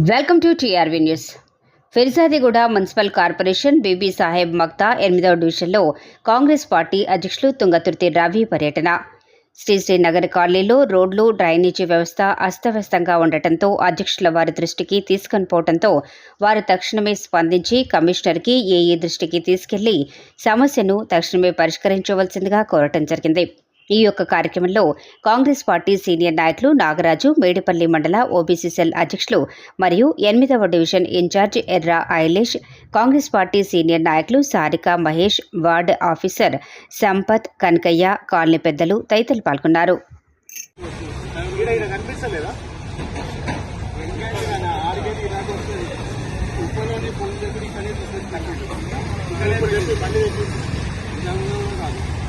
Welcome to TRV news. Firzadiguda municipal corporation Bibi Saheb Makta ఎనిమిదవ డివిజన్లో Congress party అధ్యక్షులు తుంగతుర్తి రవి పర్యటన. శ్రీశ్రీ నగర్ కాలనీలో రోడ్లు డ్రైనేజీ వ్యవస్థ అస్తవ్యస్తంగా ఉండటంతో అధ్యక్షుల వారి దృష్టికి తీసుకొని పోవడంతో వారు తక్షణమే స్పందించి కమిషనర్కి ఏఈ దృష్టికి తీసుకెళ్ళి సమస్యను తక్షణమే పరిష్కరించవలసిందిగా కోరటం జరిగింది. ఈ యొక్క కార్యక్రమంలో కాంగ్రెస్ పార్టీ సీనియర్ నాయకులు నాగరాజు మేడిపల్లి మండల ఓబీసీ సెల్ అధ్యక్షులు మరియు ఎనిమిదవ division in-charge Erra Ailesh Congress party senior నాయకులు Sarika Mahesh ward officer Sampath Kanakaiah colony పెద్దలు తదితరులు పాల్గొన్నారు. ఇక్కడ